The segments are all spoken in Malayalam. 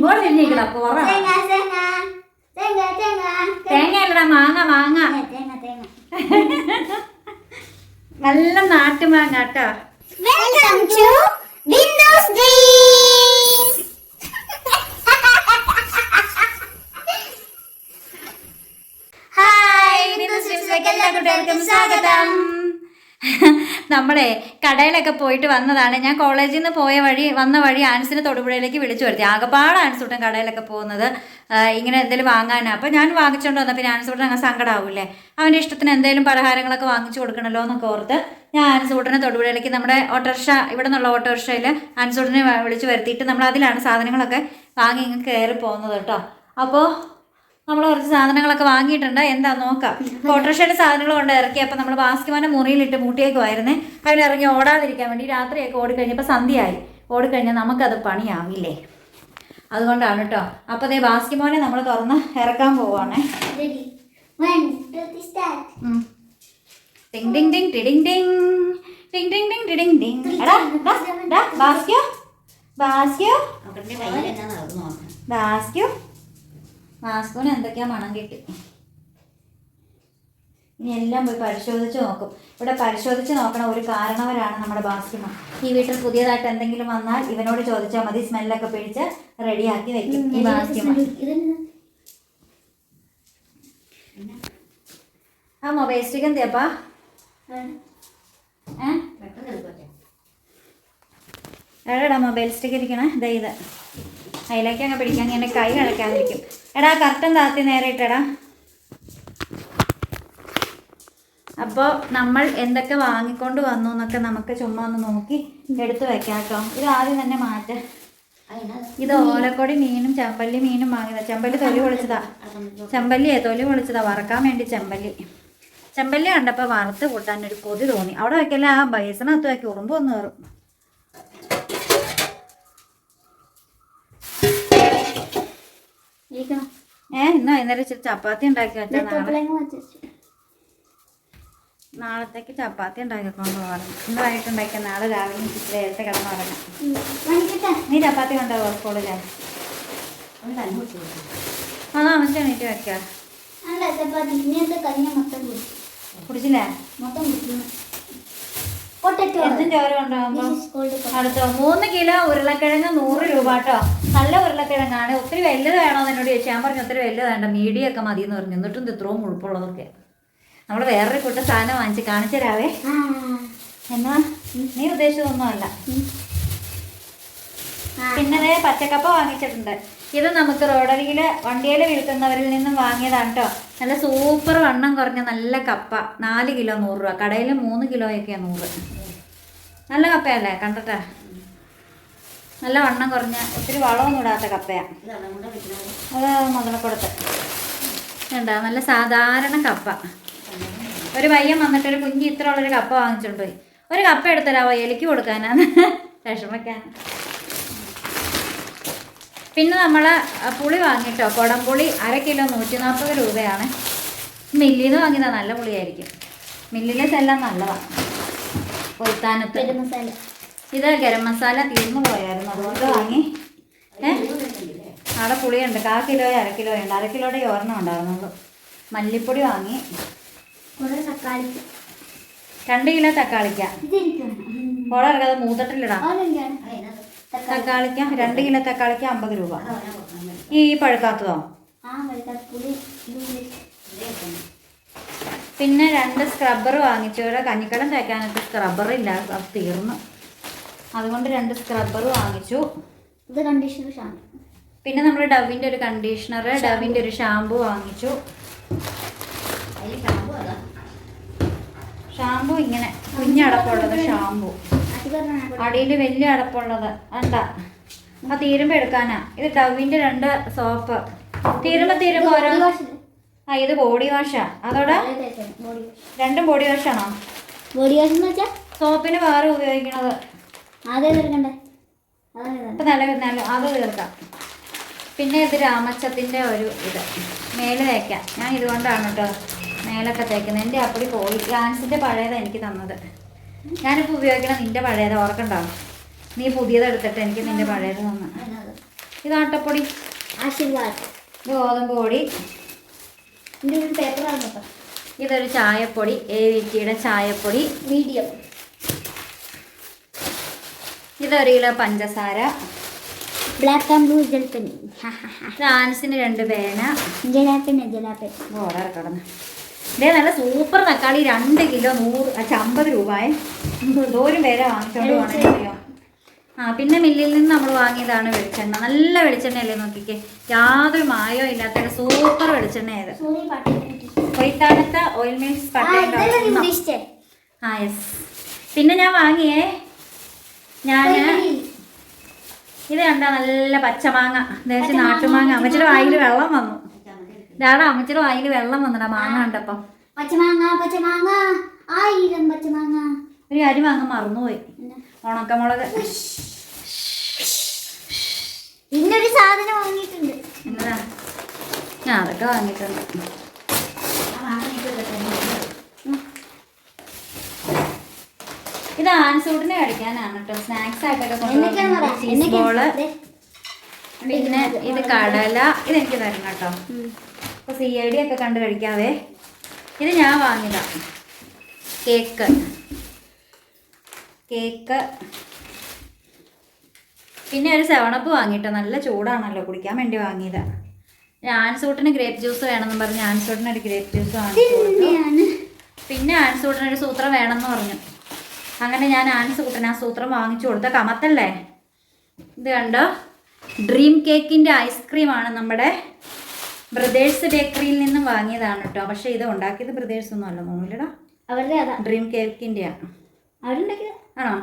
ഇങ്ങോട്ട് തിരിഞ്ഞിരിക്കടാ പോറ തേങ്ങ അല്ലടാ മാങ്ങ മാങ്ങ. നല്ല നാട്ടുമാങ്ങ കേട്ടോ. Welcome to Windows Dreams hi Windows ഡ്രീംസിലേക്ക് എല്ലാ കുട്ടികൾക്കും സ്വാഗതം. നമ്മളെ കടയിലൊക്കെ പോയിട്ട് വന്നതാണ്. ഞാൻ കോളേജിൽ നിന്ന് പോയ വഴി വന്ന വഴി ആൻസിനെ തൊടുപുഴയിലേക്ക് വിളിച്ചു വരുത്തി. ആകപ്പാട് ആൻസൂട്ടൻ കടയിലൊക്കെ പോകുന്നത്. ഇങ്ങനെ എന്തെങ്കിലും വാങ്ങാനാണ് അപ്പോൾ ഞാൻ വാങ്ങിച്ചുകൊണ്ട് വന്നപ്പോൾ പിന്നെ ആൻസൂട്ടൻ അങ്ങ് സങ്കടമാവില്ലേ അവന്റെ ഇഷ്ടത്തിന് എന്തെങ്കിലും പലഹാരങ്ങളൊക്കെ വാങ്ങിച്ചു കൊടുക്കണമല്ലോ എന്നൊക്കെ ഓർത്ത് ഞാൻ ആൻസൂട്ടനെ തൊടുപുഴയിലേക്ക് നമ്മുടെ ഓട്ടോറിക്ഷ ഇവിടെ നിന്നുള്ള ഓട്ടോറിക്ഷയിൽ ആൻസൂട്ടനെ വിളിച്ചു വരുത്തിയിട്ട് നമ്മൾ അതിലാണ് സാധനങ്ങളൊക്കെ വാങ്ങി ഇങ്ങ് കയറി പോകുന്നത് കേട്ടോ. അപ്പോൾ നമ്മൾ കുറച്ച് സാധനങ്ങളൊക്കെ വാങ്ങിയിട്ടുണ്ട്. എന്താ നോക്കാം. ഓട്ടോറിക്ഷയുടെ സാധനങ്ങൾ കൊണ്ട് ഇറക്കി അപ്പോൾ നമ്മൾ ബാസ്കിമാനെ മുറിയിലിട്ട് മൂട്ടിയേക്കുമായിരുന്നേ അതിന് ഇറങ്ങി ഓടാതിരിക്കാൻ വേണ്ടി രാത്രിയൊക്കെ ഓടിക്കഴിഞ്ഞപ്പോൾ സന്ധ്യയായി. ഓടിക്കഴിഞ്ഞാൽ നമുക്കത് പണിയാവില്ലേ? അതുകൊണ്ടാണ് കേട്ടോ അപ്പോൾ അതേ ബാസ്കിമോനെ നമ്മൾ തുറന്ന് ഇറക്കാൻ പോവാണ്. റെഡി 1 2 സ്റ്റാർട്ട് ഉം. ടിങ് ടിങ് ടിങ് ടിടിങ് ടിങ്. ടിങ് ടിങ് ടിങ് ടിടിങ് ടിങ്. എടാ, ദാ, ദാ, ബാസ്ക്യോ ബാസ്ക്യോ ബാസ്ക്യോ മാസ്കൂന് എന്തൊക്കെയാ മണം കിട്ടി? ഇനി എല്ലാം പോയി പരിശോധിച്ച് നോക്കും. ഇവിടെ പരിശോധിച്ച് നോക്കണ ഒരു കാരണവരാണ് നമ്മുടെ ബാസ്കിമ. ഈ വീട്ടിൽ പുതിയതായിട്ട് എന്തെങ്കിലും വന്നാൽ ഇവനോട് ചോദിച്ചാൽ മതി സ്മെല്ലൊക്കെ പിടിച്ച് റെഡിയാക്കി വെക്കും ഈ ബാസ്കിമ. ആ മൊബൈൽ സ്റ്റിക്ക് എന്തിയപ്പാ ഏ? എടാ മൊബൈൽ സ്റ്റിക്ക് ഇരിക്കണേ. ഇതാ ഇത്. അതിലേക്ക് അങ്ങ് പിടിക്കാൻ ഇങ്ങനെ കൈ കിടക്കാതിരിക്കും എടാ കർട്ടൻ താത്തി നേരെ ഇട്ടടാ. അപ്പോൾ നമ്മൾ എന്തൊക്കെ വാങ്ങിക്കൊണ്ട് വന്നു എന്നൊക്കെ നമുക്ക് ചുമ്മാ ഒന്ന് നോക്കി എടുത്തു വെക്കാം കേട്ടോ. ഇത് ആദ്യം തന്നെ മാറ്റ. ഇത് ഓലക്കൊടി മീനും ചെമ്പല്ലി മീനും വാങ്ങിയതാ ചെമ്പല്ലി തൊലി പൊളിച്ചതാ. ചെമ്പല്ലിയെ തൊലി പൊളിച്ചതാ. വറക്കാൻ വേണ്ടി ചെമ്പല്ലി. ചെമ്പല്ലി കണ്ടപ്പോൾ വറുത്ത് കൂട്ടാൻ ഒരു കൊതി തോന്നി. അവിടെ വെക്കല്ലേ ആ ബൈസണത്ത് വെക്കി. ഉറുമ്പ് ഒന്ന് കയറും ഇരിക്കണം ഏ ഇന്ന് വൈകുന്നേരം ഇച്ചിരി ചപ്പാത്തി ഉണ്ടാക്കി വെച്ചാൽ നാളെ. നാളത്തേക്ക് ചപ്പാത്തി ഉണ്ടാക്കി പോകണം ഇന്ന് വൈകിട്ട് ഉണ്ടാക്കിയ നാളെ രാവിലെ ഇച്ചിരി നേരത്തെ കിടന്ന് ഉറങ്ങാം. നീ ചപ്പാത്തി കൊണ്ടുപോകും സ്കൂളിലെ ആ അമ്മച്ച എണീറ്റ് വെക്കാം. കുടിച്ചില്ലേ? എന്തും ചോര കൊണ്ടുപോകുമ്പോ അടുത്ത മൂന്ന് കിലോ ഉരുളക്കിഴങ്ങ് നൂറ് രൂപ കേട്ടോ. നല്ല ഉരുളക്കിഴങ്ങാണ്. ഒത്തിരി വലുത് വേണമെന്ന് എന്നോട് ചോദിച്ചു. ഞാൻ പറഞ്ഞു ഒത്തിരി വലുത് വേണ്ട. മീഡിയം ഒക്കെ മതി എന്ന് പറഞ്ഞു. എന്നിട്ടും ഇത് ഇത്രയും മുഴുപ്പുള്ളതൊക്കെ നമ്മൾ വേറൊരു കൂട്ടം സാധനം വാങ്ങിച്ച് കാണിച്ചു തരാവേ. എന്നാ നീ ഉദ്ദേശിച്ചതൊന്നുമല്ല. പിന്നെ പച്ചക്കപ്പ വാങ്ങിച്ചിട്ടുണ്ട്. ഇത് നമുക്ക് റോഡരികിൽ വണ്ടിയിൽ വിൽക്കുന്നവരിൽ നിന്നും വാങ്ങിയതാണ് കേട്ടോ നല്ല സൂപ്പർ വണ്ണം കുറഞ്ഞ നല്ല കപ്പ. നാല് കിലോ നൂറ് രൂപ. കടയിൽ മൂന്ന് കിലോയൊക്കെയാണ് നൂറ്. നല്ല കപ്പയല്ലേ? കണ്ടിട്ടാ? നല്ല വണ്ണം കുറഞ്ഞ ഒത്തിരി വളമൊന്നും ഇടാത്ത കപ്പയാണ് അത് മുതലക്കൊടുത്ത് വേണ്ട നല്ല സാധാരണ കപ്പ. ഒരു പയ്യൻ വന്നിട്ട് ഒരു കുഞ്ഞി ഇത്ര ഉള്ളൊരു കപ്പ വാങ്ങിച്ചോണ്ട് പോയി. ഒരു കപ്പ എടുത്തരാവോ? എലിക്ക് കൊടുക്കാനാണ് വിഷമിക്കാൻ പിന്നെ നമ്മൾ പുളി വാങ്ങിട്ടോ? കുടംപുളി അര കിലോ നൂറ്റി നാൽപ്പത് രൂപയാണ്. മില്ലിൽ നിന്ന് വാങ്ങിയതാണ് നല്ല പുളിയായിരിക്കും. മില്ലിലെ സെല്ലാം നല്ലതാണ് പൊരുത്താനത്ത് വരുന്ന മസാല ഇത് ഗരം മസാല തീർന്നു പോയായിരുന്നു. അതുകൊണ്ട് വാങ്ങി. അവിടെ പുളിയുണ്ട്. കാ കിലോയോ അര കിലോ ഉണ്ട്. അര കിലോയുടെ ഒരെണ്ണം ഉണ്ടായിരുന്നുള്ളൂ. മല്ലിപ്പൊടി വാങ്ങി. കുറെ തക്കാളി രണ്ട് കിലോ തക്കാളിക്ക. ഓടെ ഇറക്കാതെ മൂത്തട്ടിലിടാം തക്കാളിക്ക രണ്ട് കിലോ തക്കാളിക്ക അമ്പത് രൂപ. ഈ പഴുക്കാത്തതോ? പിന്നെ രണ്ട് സ്ക്രബ്ബർ വാങ്ങിച്ചു. ഇവിടെ കഞ്ഞിക്കടം തേക്കാനായിട്ട് സ്ക്രബ്ബർ ഇല്ല. അത് തീർന്നു. അതുകൊണ്ട് രണ്ട് സ്ക്രബ്ബർ വാങ്ങിച്ചു. ഇത് കണ്ടീഷണർ ഷാമ്പു പിന്നെ നമ്മൾ ഡവിന്റെ ഒരു കണ്ടീഷണർ ഡവിന്റെ ഒരു ഷാമ്പു വാങ്ങിച്ചു. ഷാമ്പു ഇങ്ങനെ കുഞ്ഞടപ്പുള്ളത് ഷാമ്പു അടിയിൽ വലിയ അടപ്പുള്ളത്. എന്താ ആ തീരുമ്പോൾ എടുക്കാനാ. ഇത് ഡവിന്റെ രണ്ട് സോപ്പ് തീരുമ്പോൾ തീരുമ്പോൾ ഓരോ ആ ഇത് ബോഡി വാഷാ അതോടെ? രണ്ടും ബോഡി വാഷാണോ ബോഡി വാഷ് എന്ന് വെച്ചാൽ സോപ്പിന് വേറെ ഉപയോഗിക്കണത്. തീർക്കണ്ടേ. ഇപ്പം അത് തീർക്കാം പിന്നെ ഇത് രാമച്ചത്തിന്റെ ഒരു ഇത്. മേലെ തേക്കാം. ഞാൻ ഇതുകൊണ്ടാണ് കേട്ടോ മേലൊക്കെ തേക്കുന്നത്. എന്റെ അപ്പടി പോയി. ലാൻസിന്റെ പഴയതാണ് എനിക്ക് തന്നത്. ഞാനിപ്പോൾ ഉപയോഗിക്കണം നിന്റെ പഴയത് ഓർക്കണ്ടാവും നീ പുതിയത് എടുത്തിട്ട് എനിക്ക് നിന്റെ പഴയത് തന്നു. ഇത് ആട്ടപ്പൊടി. ആശീർവാദ് ഇത് ഗോതമ്പ് പൊടി ഒരു പേപ്പറാണ് കേട്ടോ. ഇതൊരു ചായപ്പൊടി. എ വി ടിയുടെ ചായപ്പൊടി. മീഡിയം. ഇതൊരു കിലോ പഞ്ചസാര ബ്ലാക്ക് ആൻഡ് ബ്ലൂ ജലപ്പനി ഇത് ആൻസിന് രണ്ട് പേന. ജലാപ്പന ജലാപ്പൻ ഓർഡർ കിടന്ന് ഇതേ നല്ല സൂപ്പർ തക്കാളി. രണ്ട് കിലോ നൂറ് അച്ഛ അമ്പത് രൂപയെ. ദൂരം പേരെ വാങ്ങിച്ചോണ്ട് പോകണോ ആ പിന്നെ മില്ലിൽ നിന്ന് നമ്മൾ വാങ്ങിയതാണ് വെളിച്ചെണ്ണ. നല്ല വെളിച്ചെണ്ണയല്ലേ നോക്കിക്കേ. യാതൊരു മായോ ഇല്ലാത്ത സൂപ്പർ വെളിച്ചെണ്ണ ഇത്. സോറി പാട്ട് കൊയ്ത്താനത്തെ ഓയിൽ നീ പട്ടയുണ്ടോ ആ യെസ് പിന്നെ ഞാൻ വാങ്ങിയേ ഞാൻ ഇത് കണ്ട നല്ല പച്ചമാങ്ങ ദേശം നാട്ടുമാങ്ങ അമ്മച്ചിയുടെ വായിൽ വെള്ളം വന്നു. ഡാടാ അമ്മച്ചിയുടെ വായിൽ വെള്ളം വന്നടാ മാങ്ങ കണ്ടപ്പം. പച്ചമാങ്ങ പച്ചമാങ്ങ ആയിരം പച്ചമാങ്ങ ഒരു കാര്യം മാങ്ങ മറന്നുപോയി? ഉണക്കമുളക്. ഇന്നൊരു സാധനം വാങ്ങിയിട്ടുണ്ട്. എന്നതാ ഞാൻ അതൊക്കെ വാങ്ങിയിട്ടുണ്ട്. ഇത് ആൻസൂട്ടിനെ കഴിക്കാനാണ് കേട്ടോ. സ്നാക്സ് ആയിട്ടൊക്കെ കൊണ്ടുപോകുന്നത് ചീസ് ബോൾ പിന്നെ ഇത് കടല ഇതെനിക്ക് തരണം കേട്ടോ. അപ്പോൾ സി ഐ ഡി ഒക്കെ കണ്ട് കഴിക്കാവേ. ഇത് ഞാൻ വാങ്ങിയതാ. കേക്ക് കേക്ക് പിന്നെ ഒരു സെവണപ്പ് വാങ്ങിയിട്ടോ. നല്ല ചൂടാണല്ലോ കുടിക്കാൻ വേണ്ടി വാങ്ങിയതാ. ആൻസൂട്ടിന് ഗ്രേപ്പ് ജ്യൂസ് വേണമെന്ന് പറഞ്ഞ് ആൻസൂട്ടിന് ഒരു ഗ്രേപ്പ് ജ്യൂസ് വാങ്ങിച്ചു പിന്നെ ആൻസൂട്ടിന് ഒരു സൂത്രം വേണമെന്ന് പറഞ്ഞു. അങ്ങനെ ഞാൻ ആൻസ് കുട്ടൻ ആ സൂത്രം വാങ്ങിച്ചു കൊടുത്ത കമത്തല്ലേ? ഇത് കണ്ടോ? ഡ്രീം കേക്കിന്റെ ഐസ്ക്രീമാണ് നമ്മുടെ ബ്രദേഴ്സ് ബേക്കറിയിൽ നിന്നും വാങ്ങിയതാണ് കേട്ടോ. പക്ഷേ ഇത് ഉണ്ടാക്കിയത് ബ്രദേഴ്സ് ഒന്നും അല്ല മോമിലടാ അവരുടെ അതാ. ഡ്രീം കേക്കിന്റെയാണ് അവരുണ്ടാക്കിയത്? ആണോ?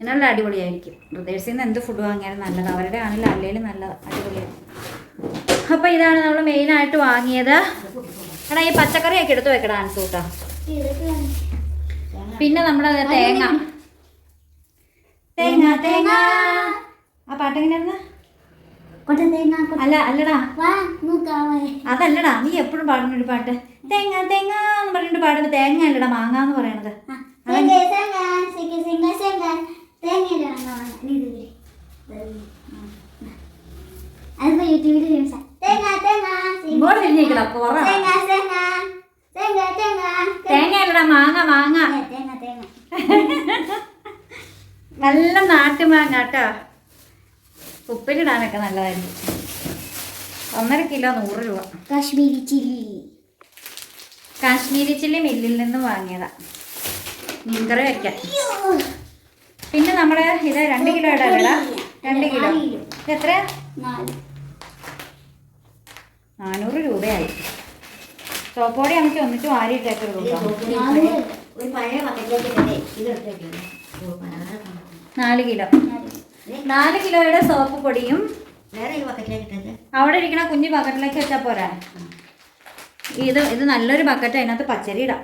എന്നുള്ള അടിപൊളിയായിരിക്കും. ബ്രദേഴ്സിൽ നിന്ന് എന്ത് ഫുഡ് വാങ്ങിയാലും നല്ലത്. അവരുടെ ആണെങ്കിലും അല്ലെങ്കിലും നല്ല അടിപൊളിയായിരിക്കും. അപ്പോൾ ഇതാണ് നമ്മൾ മെയിനായിട്ട് വാങ്ങിയത്. എടാ ഈ പച്ചക്കറിയൊക്കെ എടുത്ത് വെക്കടാ വാങ്ങി. പിന്നെ നമ്മുടെ തേങ്ങ. തേങ്ങ തേങ്ങ. ആ പാട്ട് എങ്ങനെയായിരുന്നു? അല്ല അല്ലടാ. അതല്ലടാ നീ എപ്പോഴും പാടുന്ന ഒരു പാട്ട്. തേങ്ങ തേങ്ങ എന്ന് പറഞ്ഞിട്ട് പാടുന്ന തേങ്ങ അല്ലടാ മാങ്ങ എന്ന് പറയണത്. ആ, തേങ്ങ തേങ്ങ ഇങ്ങോട്ട് തിരിഞ്ഞിരിക്കടാ പോറ. തേങ്ങ അല്ലടാ മാങ്ങ മാങ്ങ. തേങ്ങ തേങ്ങ. നല്ല നാട്ടുമാങ്ങ കേട്ടോ ഉപ്പിലിടാനൊക്കെ നല്ലതായിരുന്നു. ഒന്നര കിലോ നൂറ് രൂപ. കാശ്മീരി ചില്ലി. കാശ്മീരി ചില്ലി മില്ലിൽ നിന്ന് വാങ്ങിയതാ. മീൻകറി വയ്ക്കാം പിന്നെ നമ്മുടെ ഇത് രണ്ട് കിലോ ഇടല്ലടാ രണ്ട് കിലോ. ഇത് എത്ര നാനൂറ് രൂപയായി. ചോപ്പോടി നമുക്ക് ഒന്നിച്ച് വാരിയിട്ടേക്കുള്ളൂ നാല് കിലോ. നാല് കിലോയുടെ സോപ്പ് പൊടിയും അവിടെ ഇരിക്കണ കുഞ്ഞു ബക്കറ്റിലേക്ക് വെച്ചാൽ പോരാ? ഇത് ഇത് നല്ലൊരു ബക്കറ്റ് അതിനകത്ത് പച്ചരി ഇടാം.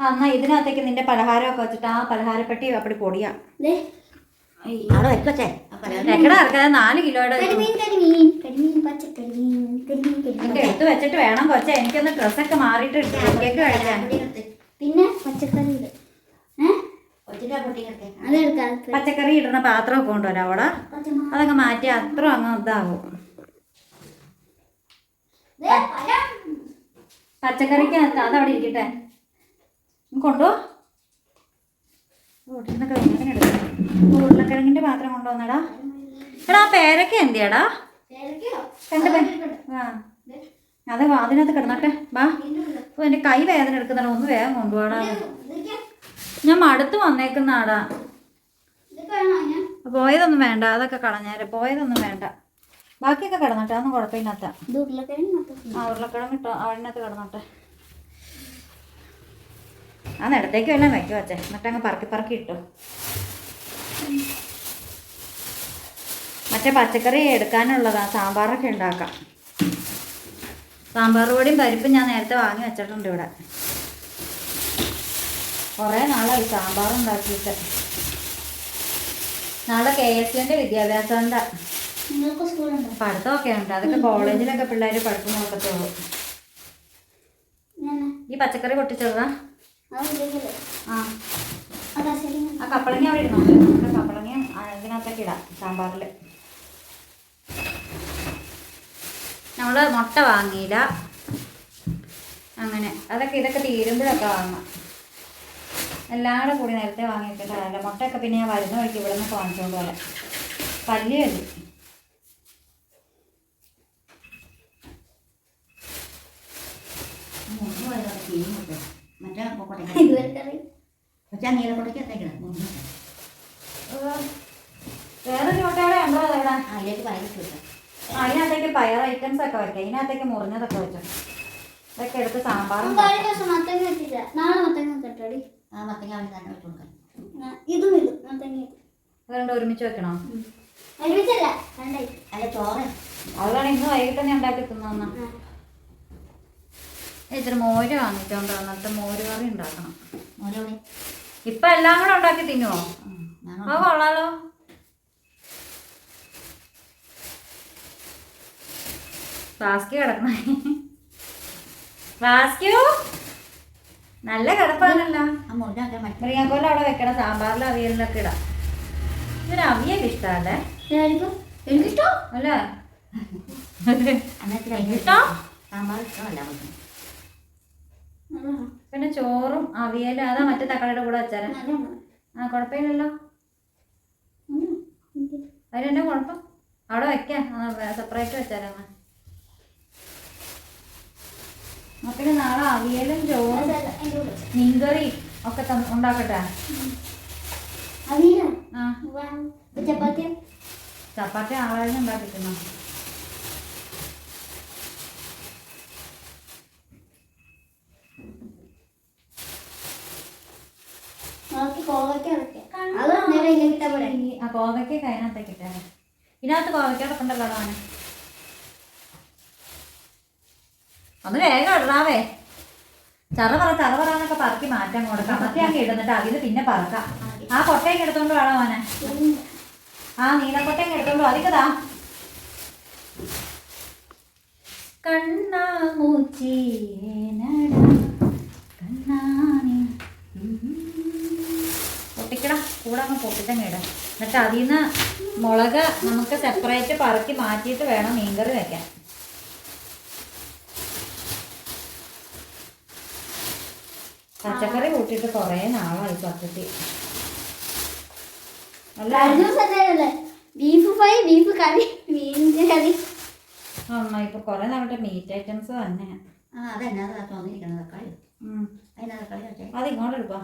എന്നാ ഇതിനകത്തേക്ക് നിന്റെ പലഹാരമൊക്കെ വെച്ചിട്ട് ആ പലഹാരപ്പെട്ടി അപ്പടി പൊടിയാ. അവിടെ വെച്ചേ എക്കടാ ഇറക്കാതെ നാല് കിലോയുടെ എടുത്ത് വെച്ചിട്ട് വേണം കൊച്ചെ. എനിക്കൊന്ന് ഡ്രസ്സൊക്കെ മാറിയിട്ട് കേക്ക് കഴിക്കാൻ പിന്നെ പച്ചക്കറി പച്ചക്കറി ഇടുന്ന പാത്രമൊക്കെ കൊണ്ടുവരാം അവിടെ. അതങ്ങ് മാറ്റി അത്ര അങ്ങ് ഇതാകും. പച്ചക്കറിക്ക് അതവിടെ ഇരിക്കട്ടെ. കൊണ്ടുപോ ഉരുളക്കിഴങ്ങിനെ എടുക്കാം. ഉരുളക്കിഴങ്ങിന്റെ പാത്രം കൊണ്ടുവന്നടാ. എടാ പേരക്ക എന്തിയാടാ? പേരയ്ക്കയോ? രണ്ട് പേ ആ. അത് അതിനകത്ത് കിടന്നോട്ടെ. വാ. എന്റെ കൈ വേദന എടുക്കുന്ന ഒന്ന് വേഗം കൊണ്ടുപോടാ. ഞാൻ മടുത്ത് വന്നേക്കുന്നാടാ പോയതൊന്നും വേണ്ട. അതൊക്കെ കളഞ്ഞേരെ. പോയതൊന്നും വേണ്ട. ബാക്കിയൊക്കെ കിടന്നോട്ടെ. അതൊന്നും കുഴപ്പമില്ലാത്ത. ആ ഉരുളക്കിഴങ്ങ് ഇട്ടോ അതിനകത്ത് കിടന്നോട്ടെ. ആ നിലത്തേക്ക് വല്ലതും വെക്കി വച്ചേ എന്നിട്ട് പറക്കി പറക്കി ഇട്ടു. മറ്റേ പച്ചക്കറി എടുക്കാനുള്ളതാ. സാമ്പാറൊക്കെ ഉണ്ടാക്കാം. സാമ്പാർ പൊടിയും പരിപ്പും ഞാൻ നേരത്തെ വാങ്ങി വെച്ചിട്ടുണ്ട് ഇവിടെ. കുറേ നാളായി സാമ്പാർ ഉണ്ടാക്കിയിട്ട്. നാളെ കെ എസ് സിന്റെ വിദ്യാഭ്യാസമുണ്ട്. പഠിത്തമൊക്കെ ഉണ്ട് അതൊക്കെ കോളേജിലൊക്കെ പിള്ളേർ പഠിത്തം നോക്കത്തുള്ളൂ ഈ പച്ചക്കറി പൊട്ടിച്ചതാ? ആ. ആ കപ്പളങ്ങ അവിടെ ഇടണം നമ്മുടെ കപ്പളങ്ങ ഇടാം സാമ്പാറിൽ നമ്മൾ മുട്ട വാങ്ങിയില്ല അങ്ങനെ അതൊക്കെ ഇതൊക്കെ തീരുമ്പോഴൊക്കെ വാങ്ങാം എല്ലാം കൂടെ കൂടി നേരത്തെ വാങ്ങിയിട്ടില്ല മുട്ടയൊക്കെ പിന്നെ ഞാൻ വരുന്ന വഴിക്ക് ഇവിടെ നിന്ന് കാണിച്ചോണ്ട് പോലെ പോയതാണ് ചീനി മറ്റേ കൊട്ടയ്ക്ക് നീല പക്ഷേ നീലക്കൊട്ടയ്ക്ക് എത്തേക്കണം വേറൊരു മുട്ടയുടെ അതിലേക്ക് കിട്ടും അതിനകത്തേക്ക് പയർ ഐറ്റംസ് ഒക്കെ വെക്കാം ഇതിനകത്തേക്ക് മുറിഞ്ഞതൊക്കെ വെച്ചോ. ഇതൊക്കെ എടുത്ത് സാമ്പാർ കഴിഞ്ഞ ദിവസം മത്തങ്ങ വെച്ചില്ല. നാളെ മത്തങ്ങ കെട്ടോടി ആ മത്തങ്ങ അവന് തന്നെ വെച്ച് ഇതും ഇതും. മത്തങ്ങ. അതുകൊണ്ട് ഒരുമിച്ച് വെക്കണോ? ഒരുമിച്ചല്ല അല്ല ചോറ്. അതുകൊണ്ട് ഇന്ന് വൈകിട്ട് തന്നെ ഉണ്ടാക്കി തിന്നാ ഇച്ചിരി മോര് വാങ്ങിച്ചോണ്ട് വന്നിട്ട് മോര് കറി ഉണ്ടാക്കണം. മോരോടെ ഇപ്പൊ എല്ലാം കൂടെ ഉണ്ടാക്കി തിന്നുവോ അത് കൊള്ളാലോ. വാസ്കി കിടക്കണ വാസ്ക്യു നല്ല കിടപ്പാണല്ലോ. മുരിങ്ങാക്കോല അവിടെ വെക്കണം സാമ്പാറിൽ അവിയലിലൊക്കെ ഇടാം. ഇതൊരു അവിയൽ ഇഷ്ടമല്ലേ ഇതായിരിക്കും. എനിക്കിഷ്ടോ. അല്ലേ? ഇഷ്ടോ? സാമ്പാർ ഇഷ്ടമല്ല പിന്നെ ചോറും അവിയലും അതാ മറ്റേ തക്കാളിയുടെ കൂടെ വെച്ചാൽ ആ കുഴപ്പമില്ലല്ലോ. ഉം. അതിനെന്നെ കുഴപ്പം? അവിടെ വെക്കാം. സെപ്പറേറ്റ് വെച്ചാലും പിന്നെ നാളെ അവിയലും ചോറും. മീൻകറി ഒക്കെ ഉണ്ടാക്കട്ടെ? ചപ്പാത്തി ചപ്പാത്തി ആളായിരുന്നു ഉണ്ടാക്കിക്കുന്നു നോക്കി കോവയ്ക്ക വെക്കാം അത് അന്നേരം ഇങ്ങനെ കിട്ടാൻ പോലെ ആ കോവയ്ക്കൊക്കെ അതിനകത്തേക്ക് ഇട്ടേ ഇതിനകത്ത് കോവയ്ക്കൊക്കെ ഉണ്ടല്ലോ അതാണ് ഒന്ന് വേഗം ഇടാവേ ചറ പറ ചറ പറയാനൊക്കെ പറക്കി മാറ്റാൻ കൊടുക്കാം അങ്ങ് ഇടുന്നിട്ട് അതിൽ പിന്നെ പറക്കാം. ആ കൊട്ടയൊക്കെ എടുത്തോണ്ട് വേണം മോനെ. ആ നീലക്കൊട്ടയൊക്കെ എടുത്തോണ്ട് അതിക്കതാ കണ്ണാമൂച്ചി കണ്ണാനി കൂടെ അങ്ങ് പൊട്ടിത്തന്നെ ഇടാം. എന്നിട്ട് അതിൽ നിന്ന് മുളക് നമുക്ക് സെപ്പറേറ്റ് പറക്കി മാറ്റിയിട്ട് വേണം മീൻകറി വെക്കാൻ. പച്ചക്കറി കൂട്ടിയിട്ട് കുറേ നാളായി എന്തായാലല്ലേ ബീഫ് ഫ്രൈ ബീഫ് കറി മീൻ കറി അമ്മ ഇപ്പൊ കുറെ നമ്മുടെ മീറ്റ് ഐറ്റംസ് തന്നെ ആ അതെന്നാ അതാ തോന്നിയിരിക്കണം തക്കാളി അതിനാ തക്കാളി വെച്ചേ അത് ഇങ്ങോട്ട് എടുപ്പാ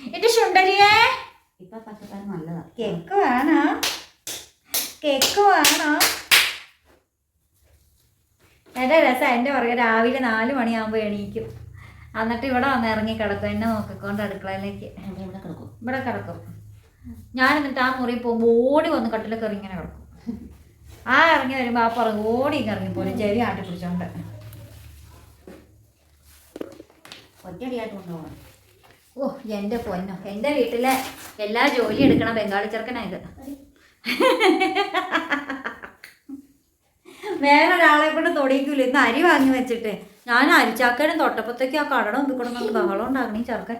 ഇത് ശുണ്ടരിയേ ഇപ്പൊ പച്ചക്കറി നല്ലതാ കേക്ക് വേണോ കേക്ക് വേണോ എന്റെ രസം എന്റെ പറയുക രാവിലെ നാല് മണിയാകുമ്പോൾ എണീക്കും. എന്നിട്ട് ഇവിടെ വന്ന് ഇറങ്ങി കിടക്കും. എന്നെ നോക്കിക്കൊണ്ട് അടുക്കളയിലേക്ക്. ഇവിടെ കിടക്കും. ഞാൻ എന്നിട്ട് ആ മുറി പോകുമ്പോൾ ഓടി വന്ന് കട്ടിലൊക്കെ ഇറങ്ങി ഇങ്ങനെ കിടക്കും. ആ ഇറങ്ങി വരുമ്പോൾ ആ പുറകെ ഓടി ഇറങ്ങി പോലും ചെവി ആട്ടി പിടിച്ചോണ്ട്. ഒറ്റയടിയായിട്ട് കൊണ്ടുപോകണം. ഓ എന്റെ പൊന്നോ. എന്റെ വീട്ടിലെ എല്ലാ ജോലി എടുക്കണ ബംഗാളി ചെറുക്കനാ ഇത്. വേറെ ഒരാളെ കൊണ്ട് തൊടിയിക്കൂല. ഇന്ന് അരി വാങ്ങി വെച്ചിട്ട്. ഞാൻ അരിച്ചാക്കാനും തൊട്ടപ്പത്തേക്ക് ആ കടട മുമ്പിൽ നമുക്ക് ബഹളം ഉണ്ടാകണേ ചെറുക്കൻ.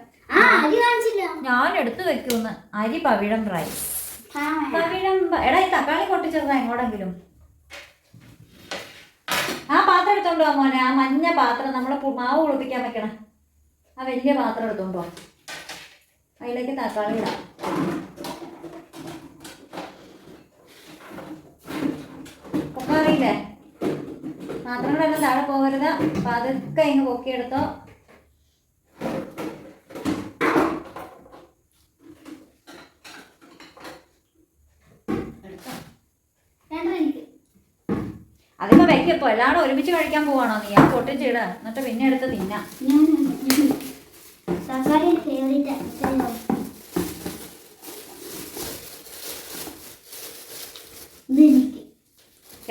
ഞാൻ എടുത്തു വെക്കൂന്ന് അരി പവിഴം പ്രായി പവിഴം എടാ ഈ തക്കാളി പൊട്ടിച്ചെറുതാ എങ്ങോടെങ്കിലും. ആ പാത്രം എടുത്തോണ്ടോ മോനെ. ആ മഞ്ഞ പാത്രം നമ്മളെ മാവ് കുളിപ്പിക്കാൻ വെക്കണം. ആ വലിയ പാത്രം എടുത്തോണ്ടോ അതിലേക്ക് തക്കാളി ഇടാം. പാത്രങ്ങളെല്ലാം താഴെ പോകരുത്. പതുക്കെ ഇങ്ങ് പൊക്കിയെടുത്തോ അതിപ്പോ വെക്കപ്പോ എല്ലാവരും ഒരുമിച്ച് കഴിക്കാൻ പോവാണോ നീ? ആ പൊട്ടിച്ചിട എന്നിട്ട് പിന്നെ എടുത്ത് തിന്നാം.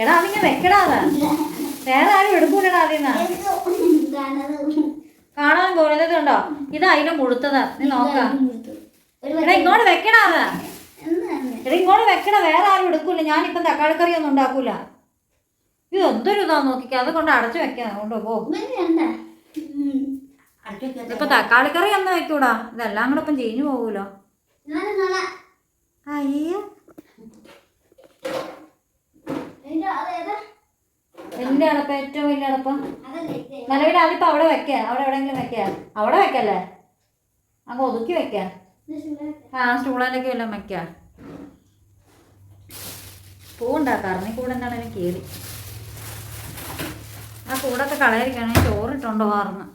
എടാ അതിങ്ങനെ വെക്കടാ അത്. വേറെ ആരും എടുക്കൂലടാ അതിൽ കാണാൻ പോകുന്നത് ഉണ്ടോ ഇത് അതിന് മുഴുത്തതാ. നീ നോക്കാം. ഇങ്ങോട്ട് വെക്കണാ എടാ ഇങ്ങോട്ട് വെക്കണ വേറെ ആരും എടുക്കൂല. ഞാനിപ്പം തക്കാളിക്കറി ഒന്നും ഉണ്ടാക്കൂല. ഇത് എന്ത് എന്തൊരു ഇതാ നോക്കിക്ക. അത് കൊണ്ട് അടച്ചു വെക്കാം. കൊണ്ടോ പോ. ഇപ്പൊ തക്കാളിക്കറി ഒന്നും വെക്കൂടാ? ഇതെല്ലാം കൂടെ ഇപ്പം ചീഞ്ഞു പോകൂലോ? അയ്യോ വലിയ അടപ്പം ഏറ്റവും വലിയ അടപ്പം? നിലവിടെ ഇത്. നിലവിൽ അതിപ്പോ അവിടെ വെക്ക. അവിടെ എവിടെയെങ്കിലും വെക്ക. അവിടെ വെക്കല്ലേ? അങ്ങ് ഒതുക്കി വെക്ക. ആ സ്റ്റൂളിലൊക്കെ എല്ലാം വെക്ക. പൂണ്ടാ നീ കൂടെ എന്താണ് എനിക്ക് കയറി ആ കൂടൊക്കെ കളയാതിരിക്കുകയാണെങ്കിൽ ചോറിട്ടുണ്ടോ വാർന്ന്.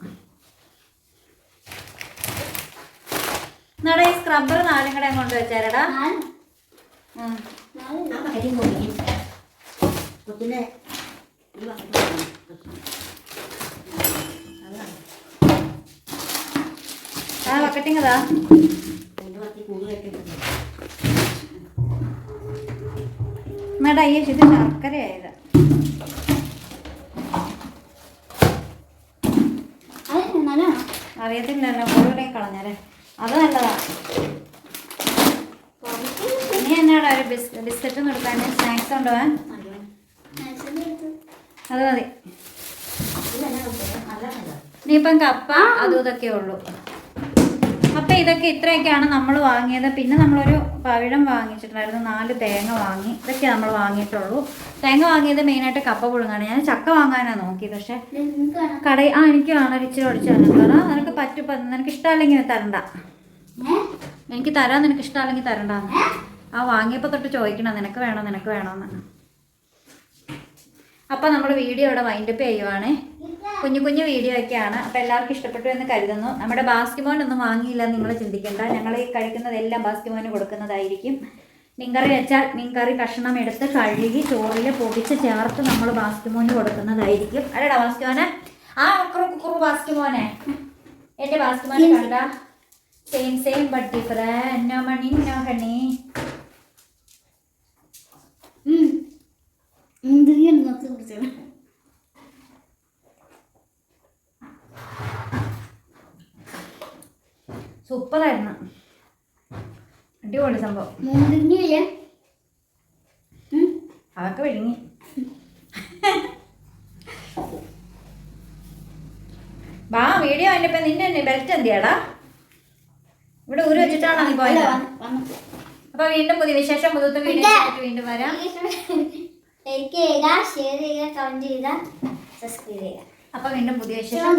എന്നാടാ ഈ സ്ക്രബ്ബർ നാലും കൂടെ കൊണ്ട് വെച്ചാരടാ ആ ആ വെക്കുന്നത് എന്നാടാ ഈ ഇത് ശർക്കരയായത് നല്ലതാണോ അറിയത്തില്ലല്ലോ മുഴുവനെ കളഞ്ഞാലേ. അത് നല്ലതാ. ഇനി എന്നാടാ ഒരു ബിസ് ബിസ്ക്കറ്റ് കൊടുക്കാൻ സ്നാക്സ് കൊണ്ടുപോവാൻ അത് മതി. ഇനിയിപ്പം കപ്പ അതും ഇതൊക്കെ ഉള്ളൂ. അപ്പം ഇതൊക്കെ ഇത്രയൊക്കെയാണ് നമ്മൾ വാങ്ങിയത്. പിന്നെ നമ്മളൊരു പവിഴം വാങ്ങിച്ചിട്ടുണ്ടായിരുന്നു. നാല് തേങ്ങ വാങ്ങി. ഇതൊക്കെ നമ്മൾ വാങ്ങിയിട്ടുള്ളൂ. തേങ്ങ വാങ്ങിയത് മെയിനായിട്ട് കപ്പ പുഴുങ്ങാണ്. ഞാൻ ചക്ക വാങ്ങാനാണ് നോക്കി. പക്ഷേ കടയിൽ ആ എനിക്ക് കാണാൻ ഇച്ചിരി ഒടിച്ചു തരണം. നിനക്ക് പറ്റും നിനക്ക് ഇഷ്ടമല്ലെങ്കിൽ തരണ്ട. എനിക്ക് തരാൻ നിനക്ക് ഇഷ്ടമല്ലെങ്കിൽ തരണ്ടെന്ന്. ആ വാങ്ങിയപ്പോൾ തൊട്ട് ചോദിക്കണം നിനക്ക് വേണോ നിനക്ക് വേണോന്ന്. അപ്പം നമ്മൾ വീഡിയോ ഇവിടെ വൈൻഡപ്പ് ചെയ്യുവാണ്. കുഞ്ഞു കുഞ്ഞു വീഡിയോ ഒക്കെയാണ്. അപ്പം എല്ലാവർക്കും ഇഷ്ടപ്പെട്ടു എന്ന് കരുതുന്നു. നമ്മുടെ ബാസ്കിമോൻ ഒന്നും വാങ്ങിയില്ല നിങ്ങൾ ചിന്തിക്കേണ്ട. ഞങ്ങൾ ഈ കഴിക്കുന്നതെല്ലാം ബാസ്കിമോന് കൊടുക്കുന്നതായിരിക്കും. മീൻകറി വെച്ചാൽ മീൻകറി കഷ്ണം എടുത്ത് കഴുകി ചോറിൽ പൊടിച്ച് ചേർത്ത് നമ്മൾ ബാസ്കിമോന് കൊടുക്കുന്നതായിരിക്കും. അല്ലേടാ ബാസ്കിമോനെ ആ കുറു കുറു ബാസ്കിമോനെ എന്റെ ബാസ്കിമോനെ കണ്ട? Same same but different no money no honey മുന്തിരിയാണ് നോക്കി കുടിച്ചത്? സൂപ്പറായിരുന്നു. അടിപൊളി സംഭവം. മുന്തിരിയില്ല അതൊക്കെ വിഴുങ്ങി. വാ വീഡിയോ അതിന്റെ നിന്റെ ബെൽറ്റ് എന്തിയാടാ? ഇവിടെ ഊരി വെച്ചിട്ടാണോ നീ പോയത്? അപ്പൊ വീണ്ടും പുതിയ വിശേഷം പുതുത്ത വീഡിയോ വീണ്ടും വരാം. ലൈക്ക് ചെയ്യുക ഷെയർ ചെയ്യുക കമന്റ് ചെയ്യുക സബ്സ്ക്രൈബ് ചെയ്യുക. അപ്പൊ വീണ്ടും പുതിയ വിശേഷം